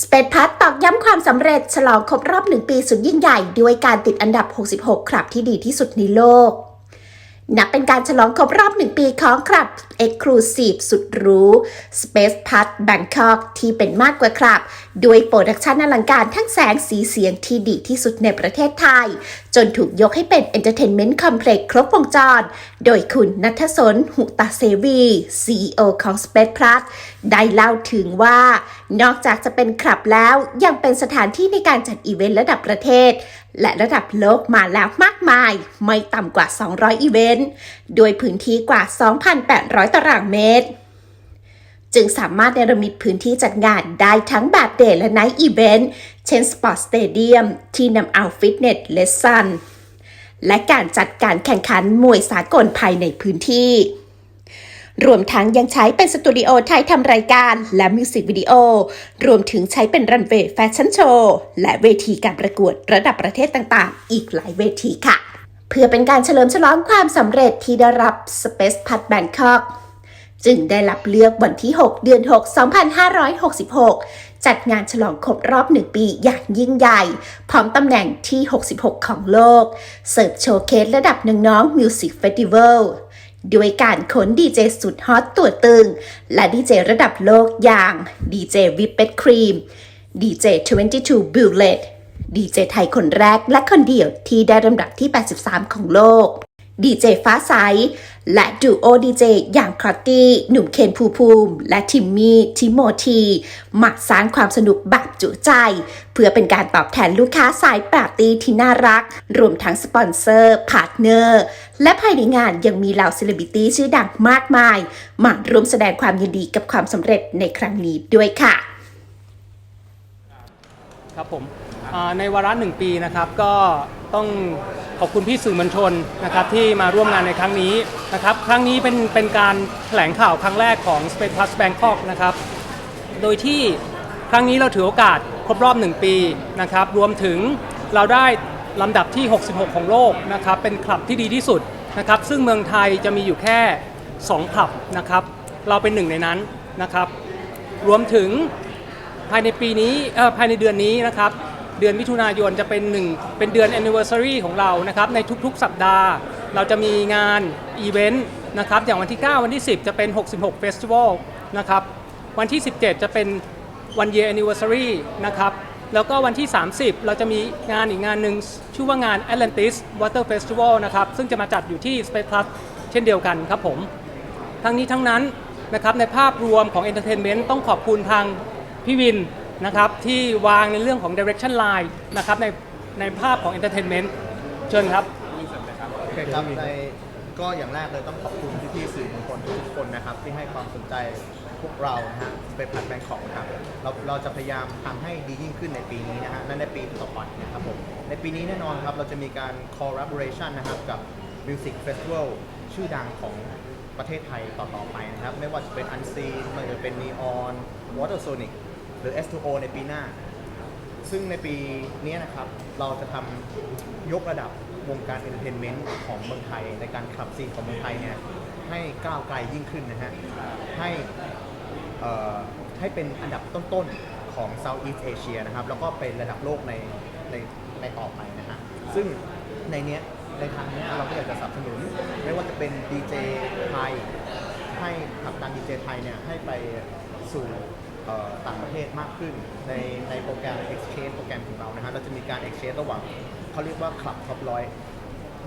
สเปดพัทตอกย้ำความสำเร็จฉลองครบรอบหนึ่งปีสุดยิ่งใหญ่ด้วยการติดอันดับ 66 คลับที่ดีที่สุดในโลก นับเป็นการฉลองครบรอบหนึ่งปีของคลับ Exclusive สุดหรู Space p a t Bangkok ที่เป็นมากกว่าคลับ ด้วยโปรดักชันอลังการทั้งแสงสีเสียงที่ดีที่สุดในประเทศไทย จนถูกยกให้เป็น Entertainment Complex ครบวงจร โดยคุณนัทสนหุตาเซวี CEO ของ Space Plus ได้เล่าถึงว่า นอกจากจะเป็นคลับแล้วยังเป็นสถานที่ในการจัดอีเวนต์ระดับประเทศและระดับโลกมาแล้วมากมาย ไม่ต่ำกว่า 200 อีเวนต์ โดยพื้นที่กว่า 2,800ตารางเมตร จึงสามารถเนรมิตพื้นที่จัดงานได้ทั้งแบบเดย์และไนท์อีเวนต์ เช่นสปอร์ตสเตเดียมที่นำเอาฟิตเนสเลสซันและการจัดการแข่งขันมวยสากลภายในพื้นที่ รวมทั้งยังใช้เป็นสตูดิโอถ่ายทำรายการและมิวสิกวิดีโอ รวมถึงใช้เป็นรันเวย์แฟชั่นโชว์ และเวทีการประกวดระดับประเทศต่างๆ อีกหลายเวทีค่ะ เพื่อเป็นการเฉลิมฉลองความสำเร็จที่ได้รับ Space p a t Bangkok จึงได้รับเลือกวันที่ 6 เดือน 6 2566 จัดงานฉลองครบรอบ 1 ปีอย่างยิ่งใหญ่ พร้อมตำแหน่งที่ 66 ของโลก เสิร์ฟโชว์เคสระดับน้องๆ Music Festival ด้วยการขนดีเจสุดฮอตตัวตึง และดีเจระดับโลกอย่างดีเจวิปเป็ดครีมดีเจ22 Bullet ดีเจไทยคนแรกและคนเดียวที่ได้ลำดับที่ 83 ของโลก ดีเจฟ้าใส และดูโอดีเจอย่างครอตตี้ หนุ่มเคนภูภูมิ และทิมมี่ ทิโมธีมาสร้างความสนุกแบบจุใจ เพื่อเป็นการตอบแทนลูกค้าสายปาร์ตี้ที่น่ารัก รวมทั้งสปอนเซอร์ พาร์ทเนอร์ และภายในงานยังมีเหล่าเซเลบริตี้ชื่อดังมากมาย มาร่วมแสดงความยินดีกับความสำเร็จในครั้งนี้ด้วยค่ะ ครับผม ในวาระหนึ่งปีนะครับก็ต้องขอบคุณพี่สื่อมวลชนนะครับที่มาร่วมงานในครั้งนี้นะครับครั้งนี้เป็นเป็นการแถลงข่าวครั้งแรกของ Space Plus Bangkok นะครับโดยที่ครั้งนี้เราถือโอกาสครบรอบ 1 ปีนะครับรวมถึงเราได้ลำดับที่ 66 ของโลกนะครับเป็นคลับที่ดีที่สุดนะครับซึ่งเมืองไทยจะมีอยู่แค่ 2 คลับนะครับเราเป็นหนึ่งในนั้นนะครับรวมถึงภายในปีนี้เอ่อภายในเดือนนี้นะครับ เดือนมิถุนายนจะเป็นหนึ่งเป็นเดือน anniversary ของเรานะครับในทุกๆ สัปดาห์ เราจะมีงานอีเวนต์นะครับอย่างวันที่ 9 วันที่ 10 จะเป็น 66 Festival นะครับวันที่ 17 จะเป็น one year anniversary นะครับแล้วก็วันที่ 30 เราจะมีงานอีกงานหนึ่งชื่อว่างาน Atlantis Water Festival นะครับซึ่งจะมาจัดอยู่ที่ Space Plus เช่นเดียวกันครับผม ทั้งนี้ทั้งนั้นนะครับในภาพรวมของ Entertainment ต้องขอบคุณทางพี่วิน นะครับที่วางในเรื่องของ Direction Line นะครับในในภาพของ Entertainment เชิญครับ โอเคครับในก็อย่างแรกเลยต้องขอบคุณพี่ๆสื่อมวลชนทุกๆคนนะครับ ที่ให้ความสนใจพวกเรานะฮะเป็นพันแบงของนะครับเราเราจะพยายามทำให้ดียิ่งขึ้นในปีนี้นะฮะและในปีต่อไปนะครับผมในปีนี้แน่นอนครับ เราจะมีการ collaboration นะครับกับ Music Festival ชื่อดังของประเทศไทยต่อๆไปนะครับ ไม่ว่าจะเป็น Unseen ไม่ว่าจะเป็น Neon Watersonic หรือ S2O ในปีหน้า ซึ่งในปีนี้นะครับ เราจะทำยกระดับวงการเอนเตอร์เทนเมนต์ของเมืองไทย ในการขับซีนของเมืองไทยเนี่ยให้ก้าวไกลยิ่งขึ้นนะฮะ ให้เอ่อให้เป็นอันดับต้นๆของ Southeast Asia นะครับ แล้วก็เป็นระดับโลกในในในต่อไปนะฮะ ซึ่งในเนี้ยในทางเนี้ยเราก็อยากจะสนับสนุน ไม่ว่าจะเป็นดีเจไทย ให้ผลักดันดีเจไทยเนี่ยให้ไปสู่ เอ่อต่างประเทศมากขึ้น ในในโปรแกรม Exchange โปรแกรมของเรานะฮะเราจะมีการ Exchange ระหว่างเขาเรียกว่าคลับท็อปร้อย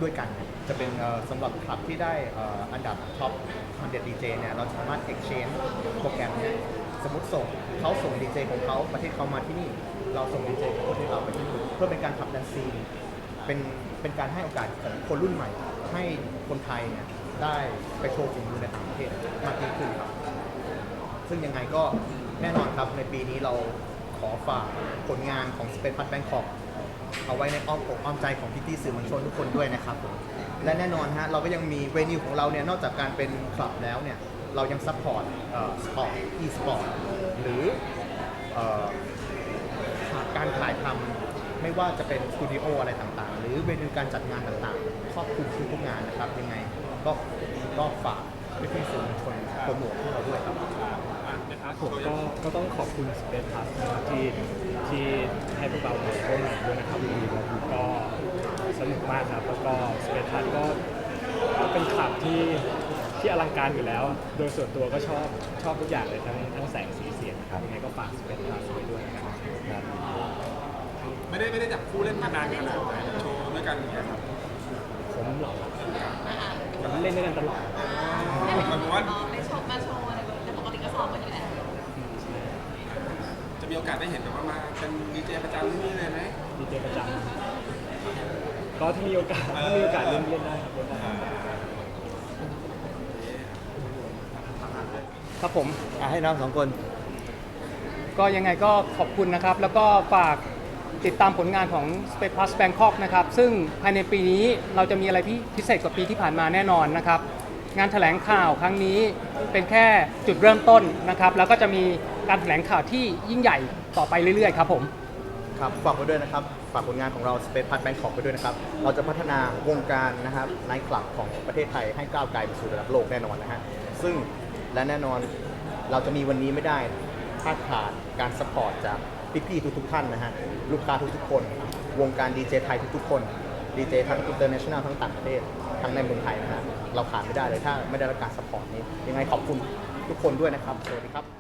ด้วยกัน จะเป็นเอ่อสำหรับคลับที่ได้เอ่ออันดับท็อป100 DJ เนี่ยเราสามารถ Exchange โปรแกรมเนี่ยสมมติส่งเขาส่งดีเจของเขาประเทศเขามาที่นี่ เราส่งดีเจของประเทศเราไปที่นู่นเพื่อเป็นการผลักดันซีน เป็นเป็นการให้โอกาสของคนรุ่นใหม่ ให้คนไทยเนี่ยได้ไปโชว์ฝีมือในต่างประเทศมากยิ่งขึ้นครับ ซึ่งยังไงก็แน่นอนครับในปีนี้เราขอฝากผลงานของ Space Pad Bangkok เอาไว้ในอ้อมอกอ้อมใจของพี่ๆสื่อมวลชนทุกคนด้วยนะครับผมและแน่นอนฮะเราก็ยังมีเวนิวของเราเนี่ยนอกจากการเป็นคลับแล้วเนี่ยเรายังซัพพอร์ตสปอร์ตอีสปอร์ตหรือการถ่ายทำไม่ว่าจะเป็นสตูดิโออะไรต่างๆ หรือเวทีการจัดงานต่างๆครอบคลุมทุกๆงานนะครับยังไงก็ก็ฝากพี่ๆสื่อมวลชนโปรโมทให้เราด้วยครับ ครับผมก็ก็ต้องขอบคุณ Space Plus นะครับที่ที่ให้พวกเรามาร่วมงานด้วยนะครับก็สนุกมากครับแล้วก็ Space Plus ก็ก็เป็นคลับที่ที่อลังการอยู่แล้ว โดยส่วนตัวก็ชอบชอบทุกอย่างเลยทั้งทั้งแสงสีเสียงนะครับยังไงก็ฝาก Space Plus ไว้ด้วยนะครับครับไม่ได้ไม่ได้จับคู่เล่นมานานขนาดไหนโชว์ด้วยกันอย่างเงี้ยครับผมเหรอผมเล่นด้วยกันตลอด หมายถึงว่าไปโชว์มาโชว์อะไรแบบนี้แต่ปกติก็ซ้อมกันอยู่แล้ว จะมี โอกาสได้เห็นแบบว่ามาเป็นดีเจประจำที่นี่เลยไหม ดีเจประจำก็ถ้ามีโอกาสถ้ามีโอกาสเล่นเล่นได้ครับเล่นได้ครับผม อะให้น้องสองคน ก็ยังไงก็ขอบคุณนะครับ แล้วก็ฝากติดตามผลงานของ Space Plus Bangkok นะครับ ซึ่งภายในปีนี้เราจะมีอะไรที่พิเศษกว่าปีที่ผ่านมาแน่นอนนะครับ งานแถลงข่าวครั้งนี้เป็นแค่จุดเริ่มต้นนะครับ แล้วก็จะมี การแถลงข่าวที่ยิ่งใหญ่ต่อไปเรื่อยๆครับผม ครับฝากไว้ด้วยนะครับ ฝากผลงานของเรา Space Park Bangkok ไปด้วยนะครับ เราจะพัฒนาวงการนะครับไนท์คลับของประเทศไทยให้ก้าวไกลไปสู่ระดับโลกแน่นอนนะฮะ ซึ่งและแน่นอนเราจะมีวันนี้ไม่ได้ ถ้าขาดการสปอร์ตจากพี่ๆทุกๆท่านนะฮะ ลูกค้าทุกๆคน วงการดีเจไทยทุกๆคน ดีเจทั้ง international ทั้งต่างประเทศ ทั้งในเมืองไทยนะฮะ เราขาดไม่ได้เลยถ้าไม่ได้รับการสปอร์ตนี้ ยังไงขอบคุณทุกคนด้วยนะครับ สวัสดีครับ